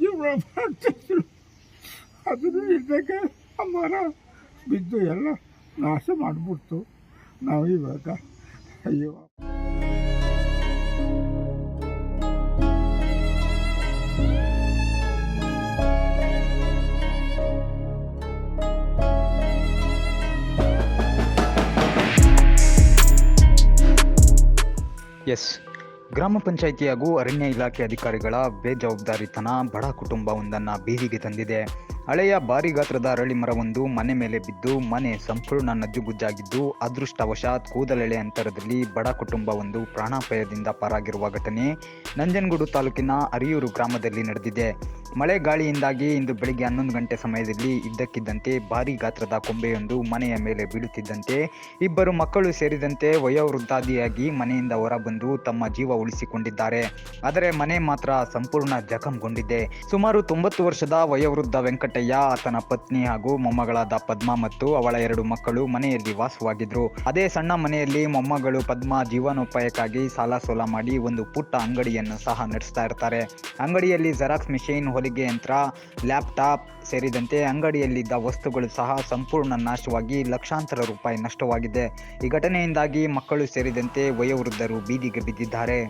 ಜೀವನ ಮಾಡ್ತಿದ್ರು ಅದನ್ನು ಇದ್ದಾಗ ಆ ಮರ ಬಿದ್ದು ಎಲ್ಲ ನಾಶ ಮಾಡಿಬಿಡ್ತು ನಾವು ಇವಾಗ ಅಯ್ಯೋ ಎಸ್ ಗ್ರಾಮ ಪಂಚಾಯಿತಿ ಹಾಗೂ ಅರಣ್ಯ ಇಲಾಖೆ ಅಧಿಕಾರಿಗಳ ಬೇಜವಾಬ್ದಾರಿತನ ಬಡ ಕುಟುಂಬವೊಂದನ್ನು ಬೀದಿಗೆ ತಂದಿದೆ. ಹಳೆಯ ಭಾರಿ ಗಾತ್ರದ ಅರಳಿ ಮರವೊಂದು ಮನೆ ಮೇಲೆ ಬಿದ್ದು ಮನೆ ಸಂಪೂರ್ಣ ನಜ್ಜುಗುಜ್ಜಾಗಿದ್ದು, ಅದೃಷ್ಟವಶಾತ್ ಕೂದಲೆಳೆ ಅಂತರದಲ್ಲಿ ಬಡ ಕುಟುಂಬವೊಂದು ಪ್ರಾಣಾಪಾಯದಿಂದ ಪಾರಾಗಿರುವ ಘಟನೆ ನಂಜನಗೂಡು ತಾಲೂಕಿನ ಅರಿಯೂರು ಗ್ರಾಮದಲ್ಲಿ ನಡೆದಿದೆ. ಮಳೆ ಗಾಳಿಯಿಂದಾಗಿ ಇಂದು ಬೆಳಿಗ್ಗೆ ಹನ್ನೊಂದು ಗಂಟೆ ಸಮಯದಲ್ಲಿ ಇದ್ದಕ್ಕಿದ್ದಂತೆ ಭಾರಿ ಗಾತ್ರದ ಕೊಂಬೆಯೊಂದು ಮನೆಯ ಮೇಲೆ ಬೀಳುತ್ತಿದ್ದಂತೆ ಇಬ್ಬರು ಮಕ್ಕಳು ಸೇರಿದಂತೆ ವಯೋವೃದ್ಧಾದಿಯಾಗಿ ಮನೆಯಿಂದ ಹೊರಬಂದು ತಮ್ಮ ಜೀವ ಉಳಿಸಿಕೊಂಡಿದ್ದಾರೆ. ಆದರೆ ಮನೆ ಮಾತ್ರ ಸಂಪೂರ್ಣ ಜಖಂಗೊಂಡಿದೆ. ಸುಮಾರು ತೊಂಬತ್ತು ವರ್ಷದ ವಯೋವೃದ್ಧ ವೆಂಕಟಯ್ಯ ಆತನ ಪತ್ನಿ ಹಾಗೂ ಮೊಮ್ಮಗಳಾದ ಪದ್ಮ ಮತ್ತು ಅವಳ ಎರಡು ಮಕ್ಕಳು ಮನೆಯಲ್ಲಿ ವಾಸವಾಗಿದ್ರು. ಅದೇ ಸಣ್ಣ ಮನೆಯಲ್ಲಿ ಮೊಮ್ಮಗಳು ಪದ್ಮ ಜೀವನೋಪಾಯಕ್ಕಾಗಿ ಸಾಲ ಸೋಲ ಮಾಡಿ ಒಂದು ಪುಟ್ಟ ಅಂಗಡಿಯನ್ನು ಸಹ ನಡೆಸ್ತಾ ಇರ್ತಾರೆ. ಅಂಗಡಿಯಲ್ಲಿ ಜೆರಾಕ್ಸ್ ಮಿಷಿನ್ ಹೊಲಿಗೆ ಯಂತ್ರ ಲ್ಯಾಪ್ಟಾಪ್ ಸೇರಿದಂತೆ ಅಂಗಡಿಯಲ್ಲಿದ್ದ ವಸ್ತುಗಳು ಸಹ ಸಂಪೂರ್ಣ ನಾಶವಾಗಿ ಲಕ್ಷಾಂತರ ರೂಪಾಯಿ ನಷ್ಟವಾಗಿದೆ. ಈ ಘಟನೆಯಿಂದಾಗಿ ಮಕ್ಕಳು ಸೇರಿದಂತೆ ವಯೋವೃದ್ಧರು ಬೀದಿಗೆ ಬಿದ್ದಿದ್ದಾರೆ.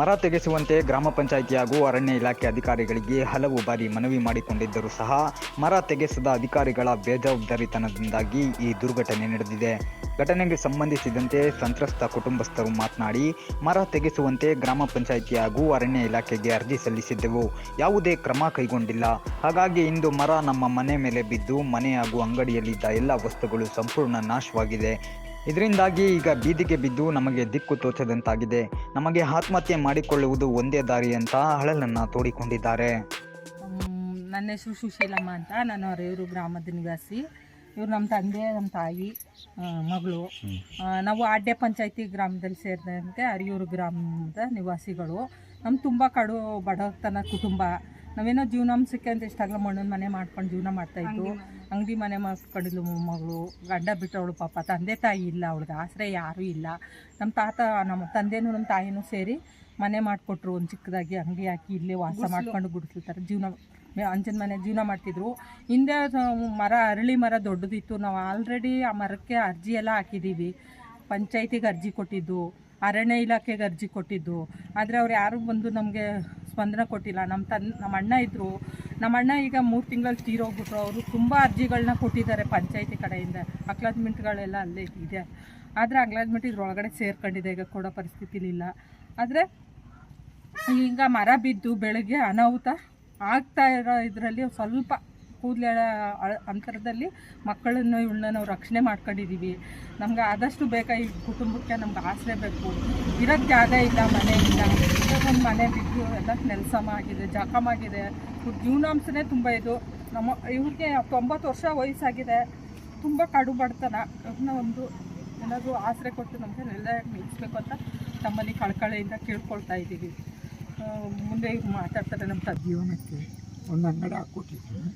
ಮರ ತೆಗೆಸುವಂತೆ ಗ್ರಾಮ ಪಂಚಾಯಿತಿ ಹಾಗೂ ಅರಣ್ಯ ಇಲಾಖೆ ಅಧಿಕಾರಿಗಳಿಗೆ ಹಲವು ಬಾರಿ ಮನವಿ ಮಾಡಿಕೊಂಡಿದ್ದರೂ ಸಹ ಮರ ತೆಗೆಸದ ಅಧಿಕಾರಿಗಳ ಬೇಜವಾಬ್ದಾರಿತನದಿಂದಾಗಿ ಈ ದುರ್ಘಟನೆ ನಡೆದಿದೆ. ಘಟನೆಗೆ ಸಂಬಂಧಿಸಿದಂತೆ ಸಂತ್ರಸ್ತ ಕುಟುಂಬಸ್ಥರು ಮಾತನಾಡಿ, ಮರ ತೆಗೆಸುವಂತೆ ಗ್ರಾಮ ಪಂಚಾಯಿತಿ ಹಾಗೂ ಅರಣ್ಯ ಇಲಾಖೆಗೆ ಅರ್ಜಿ ಸಲ್ಲಿಸಿದ್ದೆವು. ಯಾವುದೇ ಕ್ರಮ ಕೈಗೊಂಡಿಲ್ಲ. ಹಾಗಾಗಿ ಇಂದು ಮರ ನಮ್ಮ ಮನೆ ಮೇಲೆ ಬಿದ್ದು, ಮನೆ ಹಾಗೂ ಅಂಗಡಿಯಲ್ಲಿದ್ದ ಎಲ್ಲ ವಸ್ತುಗಳು ಸಂಪೂರ್ಣ ನಾಶವಾಗಿದೆ. ಇದರಿಂದಾಗಿ ಈಗ ಬೀದಿಗೆ ಬಿದ್ದು ನಮಗೆ ದಿಕ್ಕು ತೋಚದಂತಾಗಿದೆ. ನಮಗೆ ಆತ್ಮಹತ್ಯೆ ಮಾಡಿಕೊಳ್ಳುವುದು ಒಂದೇ ದಾರಿ ಅಂತ ಅಳಲನ್ನು ತೋಡಿಕೊಂಡಿದ್ದಾರೆ. ನನ್ನ ಹೆಸರು ಸುಶೀಲಮ್ಮ ಅಂತ. ನಾನು ಅರೆಯೂರು ಗ್ರಾಮದ ನಿವಾಸಿ. ಇವ್ರು ನಮ್ಮ ತಂದೆ ನಮ್ಮ ತಾಯಿ ಮಗಳು. ನಾವು ಆಡ್ಯ ಪಂಚಾಯತಿ ಗ್ರಾಮದಲ್ಲಿ ಸೇರಿದಂತೆ ಅರಿಯೂರು ಗ್ರಾಮದ ನಿವಾಸಿಗಳು. ನಮ್ಮ ತುಂಬ ಕಡು ಬಡತನ ಕುಟುಂಬ. ನಾವೇನೋ ಜೀವನಾಂಶಕ್ಕೆ ಅಂತ ಇಷ್ಟಾಗಲ ಮಣ್ಣಿನ ಮನೆ ಮಾಡ್ಕೊಂಡು ಜೀವನ ಮಾಡ್ತಾಯಿದ್ದು ಅಂಗಡಿ ಮನೆ ಮಾಡ್ಕೊಂಡಿದ್ಲು ಮೊಮ್ಮಗಳು. ಗಂಡ ಅವಳು ಪಾಪ ತಂದೆ ತಾಯಿ ಇಲ್ಲ ಅವಳಿಗೆ ಆಶ್ರಯ ಯಾರೂ ಇಲ್ಲ. ನಮ್ಮ ತಾತ ನಮ್ಮ ತಂದೆನೂ ನಮ್ಮ ತಾಯಿನೂ ಸೇರಿ ಮನೆ ಮಾಡಿಕೊಟ್ರು ಒಂದು ಚಿಕ್ಕದಾಗಿ ಅಂಗಡಿ ಹಾಕಿ ಇಲ್ಲೇ ವಾಸ ಮಾಡ್ಕೊಂಡು ಗುಡಿಸ್ಲು ಜೀವನ ಅಂಜನ ಮನೆ ಜೀವನ ಮಾಡ್ತಿದ್ರು. ಹಿಂದೆ ಮರ ಅರಳಿ ಮರ ದೊಡ್ಡದಿತ್ತು. ನಾವು ಆಲ್ರೆಡಿ ಆ ಮರಕ್ಕೆ ಅರ್ಜಿ ಎಲ್ಲ ಹಾಕಿದ್ದೀವಿ ಪಂಚಾಯತಿಗೆ ಅರ್ಜಿ ಕೊಟ್ಟಿದ್ದು ಅರಣ್ಯ ಇಲಾಖೆಗೆ ಅರ್ಜಿ ಕೊಟ್ಟಿದ್ದು. ಆದರೆ ಅವ್ರು ಯಾರು ಬಂದು ನಮಗೆ ಸ್ಪಂದನ ಕೊಟ್ಟಿಲ್ಲ. ನಮ್ಮ ತನ್ ನಮ್ಮ ಅಣ್ಣ ಇದ್ದರು ನಮ್ಮ ಅಣ್ಣ ಈಗ ಮೂರು ತಿಂಗಳಲ್ಲಿ ತೀರೋಗ್ಬಿಟ್ರು. ಅವರು ತುಂಬ ಅರ್ಜಿಗಳನ್ನ ಕೊಟ್ಟಿದ್ದಾರೆ ಪಂಚಾಯಿತಿ ಕಡೆಯಿಂದ. ಅಕ್ಲಾಜ್ಮೆಂಟ್ಗಳೆಲ್ಲ ಅಲ್ಲೇ ಇದೆ. ಆದರೆ ಅಕ್ಲಾಜ್ಮೆಂಟ್ ಇದ್ರೊಳಗಡೆ ಸೇರ್ಕೊಂಡಿದೆ. ಈಗ ಕೊಡೋ ಪರಿಸ್ಥಿತಿಲಿಲ್ಲ. ಆದರೆ ಈಗ ಮರ ಬಿದ್ದು ಬೆಳಗ್ಗೆ ಅನಾಹುತ ಆಗ್ತಾ ಇರೋ ಇದರಲ್ಲಿ ಸ್ವಲ್ಪ ಕೂದಲೆ ಅಂತರದಲ್ಲಿ ಮಕ್ಕಳನ್ನು ಇವಳನ್ನ ನಾವು ರಕ್ಷಣೆ ಮಾಡ್ಕೊಂಡಿದ್ದೀವಿ ನಮ್ಗೆ ಆದಷ್ಟು ಬೇಕಾ ಈ ಕುಟುಂಬಕ್ಕೆ ನಮ್ಗೆ ಆಸರೆ ಬೇಕು. ಇರೋಕ್ಕೆ ಜಾಗ ಇಲ್ಲ, ಮನೆ ಇಲ್ಲ. ಮನೆ ಬಿದ್ದು ಎಲ್ಲ ನೆಲಸಮ ಆಗಿದೆ ಜಖಮ್ ಆಗಿದೆ. ಇವ್ರ ಜೀವನಾಂಶನೇ ತುಂಬ ಇದು. ನಮ್ಮ ಇವ್ರಿಗೆ ತೊಂಬತ್ತು ವರ್ಷ ವಯಸ್ಸಾಗಿದೆ. ತುಂಬ ಕಡು ಬಡತನ. ಅವ್ರನ್ನ ಒಂದು ಏನಾದರೂ ಆಸರೆ ಕೊಟ್ಟು ನಮಗೆ ನೆಲ ನಿಲ್ಲಿಸ್ಬೇಕು ಅಂತ ತಮ್ಮಲ್ಲಿ ಕಳ್ಕಳೆಯಿಂದ ಕೇಳ್ಕೊಳ್ತಾ ಇದ್ದೀವಿ. ಮುಂದೆ ಮಾತಾಡ್ತಾರೆ ನಮ್ಮ ಜೀವನಕ್ಕೆ ಒಂದು ಅಂಗಡಿ ಹಾಕ್ಕೊಟ್ಟಿದ್ದೀನಿ.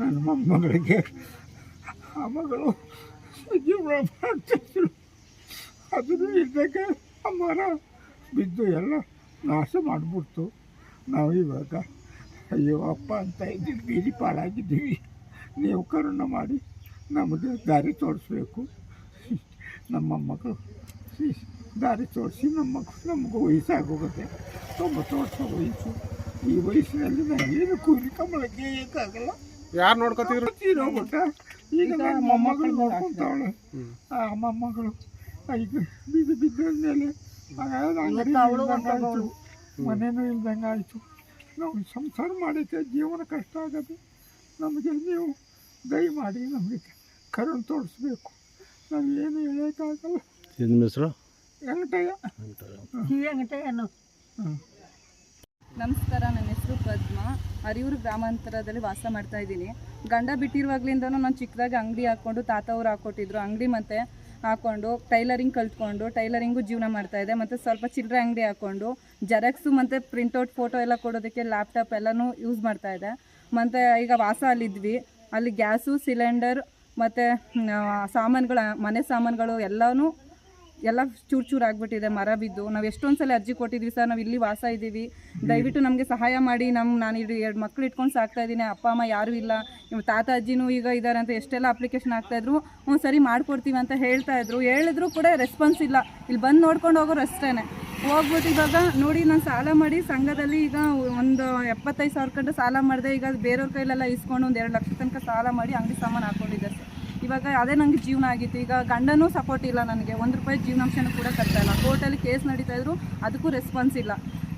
ನನ್ನ ಮೊಮ್ಮಗಳಿಗೆ, ಆ ಮಗಳು ಜೀವನ ಮಾಡ್ತಿದ್ರು. ಅದನ್ನು ಇದ್ದಾಗ ಆ ಬಿದ್ದು ಎಲ್ಲ ನಾಶ ಮಾಡಿಬಿಡ್ತು. ನಾವು ಇವಾಗ ಅಯ್ಯೋ ಅಪ್ಪ ಅಂತ ಇದ್ದೀವಿ ಬೀದಿ ಪಾಲಾಗಿದ್ದೀವಿ ನೀವು ಕರುಣ ಮಾಡಿ ನಮಗೆ ದಾರಿ ತೋರಿಸ್ಬೇಕು. ನಮ್ಮ ಮಕ್ಕಳು ದಾರಿ ತೋರಿಸಿ ನಮ್ಮ ಮಕ್ಕಳು ನಮಗೂ ವಯಸ್ಸಾಗೋಗುತ್ತೆ. ತೊಂಬತ್ತು ವರ್ಷ ವಯಸ್ಸು. ಈ ವಯಸ್ಸಿನಲ್ಲಿ ನಾನೇನು ಕೂಲಿ ಕಂಬಳಕ್ಕೆ ಏಕಾಗಲ್ಲ ಯಾರು ನೋಡ್ಕೊತಿದ್ರು ತೀರೋಗ್ಬಿಟ್ಟ ಈಗ ಮೊಮ್ಮಗಳು ನೋಡ್ಕೊಂತಾವಳೆ ಆ ಮೊಮ್ಮಗಳು ಈಗ ಬೀದಿ ಬಿದ್ದ ಮೇಲೆ ಆಯಿತು. ಮನೇನೂ ಇಲ್ದಂಗೆ ಆಯಿತು. ನಾವು ಸಂಸಾರ ಮಾಡೈತೆ ಜೀವನ ಕಷ್ಟ ಆಗೋದು. ನಮಗೆ ನೀವು ದಯಮಾಡಿ ನಮಗೆ ಕರುಣ್ ತೋರಿಸ್ಬೇಕು. ನಾವು ಏನು ಹೇಳೋಕ್ಕಾಗಲ್ಲ. ನಿಮ್ಮ ಹೆಸರು? ವೆಂಕಟಯ್ಯ. ಹ್ಞೂ ನಮಸ್ಕಾರ ನನ್ನ ಹೆಸರು ಪದ್ಮ. ಅರಿಯೂರು ಗ್ರಾಮಾಂತರದಲ್ಲಿ ವಾಸ ಮಾಡ್ತಾ ಇದ್ದೀನಿ. ಗಂಡ ಬಿಟ್ಟಿರುವಾಗ್ಲಿಂದನೂ ನಾನು ಚಿಕ್ಕದಾಗಿ ಅಂಗಡಿ ಹಾಕ್ಕೊಂಡು ತಾತ ಅವ್ರು ಹಾಕ್ಕೊಟ್ಟಿದ್ರು. ಅಂಗಡಿ ಮತ್ತು ಹಾಕೊಂಡು, ಟೈಲರಿಂಗ್ ಕಲ್ತ್ಕೊಂಡು, ಟೈಲರಿಂಗು ಜೀವನ ಮಾಡ್ತಾ ಇದೆ. ಮತ್ತು ಸ್ವಲ್ಪ ಚಿಲ್ಲರೆ ಅಂಗಡಿ ಹಾಕೊಂಡು ಜೆರಾಕ್ಸು ಮತ್ತು ಪ್ರಿಂಟೌಟ್ ಫೋಟೋ ಎಲ್ಲ ಕೊಡೋದಕ್ಕೆ ಲ್ಯಾಪ್ಟಾಪ್ ಎಲ್ಲನೂ ಯೂಸ್ ಮಾಡ್ತಾ ಇದೆ. ಮತ್ತು ಈಗ ವಾಸ ಅಲ್ಲಿದ್ವಿ. ಅಲ್ಲಿ ಗ್ಯಾಸು ಸಿಲಿಂಡರ್ ಮತ್ತು ಸಾಮಾನುಗಳ, ಮನೆ ಸಾಮಾನುಗಳು ಎಲ್ಲನೂ ಎಲ್ಲ ಚೂರು ಚೂರು ಆಗಿಬಿಟ್ಟಿದೆ, ಮರ ಬಿದ್ದು. ನಾವು ಎಷ್ಟೊಂದು ಸಲ ಅರ್ಜಿ ಕೊಟ್ಟಿದ್ವಿ ಸರ್, ನಾವು ಇಲ್ಲಿ ವಾಸ ಇದ್ದೀವಿ. ದಯವಿಟ್ಟು ನಮಗೆ ಸಹಾಯ ಮಾಡಿ ನಮ್ಮ ನಾನು ಇದು ಎರಡು ಮಕ್ಳು ಇಟ್ಕೊಂಡು ಸಾಕ್ತಾ ಇದ್ದೀನಿ, ಅಪ್ಪ, ಅಮ್ಮ ಯಾರೂ ಇಲ್ಲ. ನಿಮ್ಮ ತಾತ, ಅಜ್ಜಿನೂ ಈಗ ಇದ್ದಾರೆ ಅಂತ ಎಷ್ಟೆಲ್ಲ ಅಪ್ಲಿಕೇಶನ್ ಹಾಕ್ತಾಯಿದ್ರು ಹ್ಞೂ, ಸರಿ ಮಾಡ್ಕೊಡ್ತೀವಿ ಅಂತ ಹೇಳ್ತಾ ಇದ್ರು. ಹೇಳಿದ್ರು ಕೂಡ ರೆಸ್ಪಾನ್ಸ್ ಇಲ್ಲ. ಇಲ್ಲಿ ಬಂದು ನೋಡ್ಕೊಂಡು ಹೋಗೋರು ಅಷ್ಟೇ ಹೋಗ್ಬಿಟ್ಟು ಇವಾಗ ನೋಡಿ, ನಾನು ಸಾಲ ಮಾಡಿ, ಸಂಘದಲ್ಲಿ ಈಗ ಒಂದು ಎಪ್ಪತ್ತೈದು ಸಾವಿರ ಕಂಡು ಸಾಲ ಮಾಡಿದೆ. ಈಗ ಬೇರೆಯವ್ರ ಕೈಲೆಲ್ಲ ಇಸ್ಕೊಂಡು ಒಂದು ಎರಡು ಲಕ್ಷ ತನಕ ಸಾಲ ಮಾಡಿ ಅಂಗಡಿ ಸಾಮಾನು ಹಾಕ್ಕೊಂಡಿದ್ದೆ ಸರ್. ಇವಾಗ ಅದೇ ನನಗೆ ಜೀವನ ಆಗಿತ್ತು. ಈಗ ಗಂಡನೂ ಸಪೋರ್ಟ್ ಇಲ್ಲ ನನಗೆ. ಒಂದು ರೂಪಾಯಿ ಜೀವನಾಂಶನೂ ಕೂಡ ಕಟ್ತಾ ಇಲ್ಲ. ಕೋರ್ಟಲ್ಲಿ ಕೇಸ್ ನಡೀತಾ ಇದ್ರು, ಅದಕ್ಕೂ ರೆಸ್ಪಾನ್ಸ್ ಇಲ್ಲ.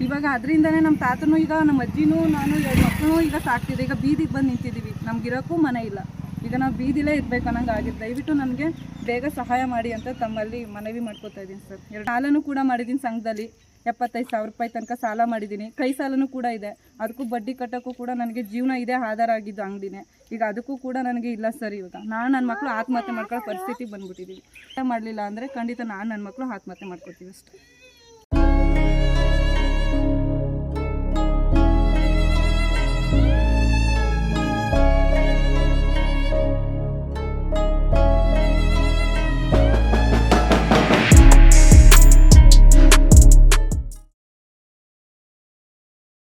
ಇವಾಗ ಅದರಿಂದನೇ ನಮ್ಮ ತಾತನೂ ಈಗ ನಮ್ಮ ಅಜ್ಜಿನೂ, ನಾನು ಎರಡು ಮಕ್ಕಳು ಈಗ ಸಾಕ್ತಿದ್ದೆ ಈಗ ಬೀದಿಗೆ ಬಂದು ನಿಂತಿದ್ದೀವಿ ನಮ್ಗಿರೋಕ್ಕೂ ಮನೆ ಇಲ್ಲ. ಈಗ ನಾವು ಬೀದಿಲೇ ಇರಬೇಕು ಅನ್ನೋಂಗೆ ಆಗಿದೆ ದಯವಿಟ್ಟು ನನಗೆ ಬೇಗ ಸಹಾಯ ಮಾಡಿ ಅಂತ ತಮ್ಮಲ್ಲಿ ಮನವಿ ಮಾಡ್ಕೋತಾ ಇದ್ದೀನಿ ಸರ್. ಎರಡು ಸಾಲನೂ ಕೂಡ ಮಾಡಿದ್ದೀನಿ ಸಂಘದಲ್ಲಿ. ಎಪ್ಪತ್ತೈದು ಸಾವಿರ ರೂಪಾಯಿ ತನಕ ಸಾಲ ಮಾಡಿದ್ದೀನಿ. ಕೈ ಸಾಲನೂ ಕೂಡ ಇದೆ. ಅದಕ್ಕೂ ಬಡ್ಡಿ ಕಟ್ಟೋಕ್ಕೂ ಕೂಡ ನನಗೆ ಜೀವನ ಇದೆ ಆಧಾರ ಆಗಿದ್ದು ಅಂಗಡಿನೇ. ಈಗ ಅದಕ್ಕೂ ಕೂಡ ನನಗೆ ಇಲ್ಲ ಸರ್ ಇವಾಗ. ನಾನು ನನ್ನ ಮಕ್ಕಳು ಆತ್ಮಹತ್ಯೆ ಮಾಡ್ಕೊಳ್ಳೋ ಪರಿಸ್ಥಿತಿ ಬಂದ್ಬಿಟ್ಟಿದ್ದೀವಿ ಮಾಡಲಿಲ್ಲ ಅಂದರೆ ಖಂಡಿತ ನಾನು ನನ್ನ ಮಕ್ಕಳು ಆತ್ಮಹತ್ಯೆ ಮಾಡ್ಕೊತೀವಿ ಅಷ್ಟೇ.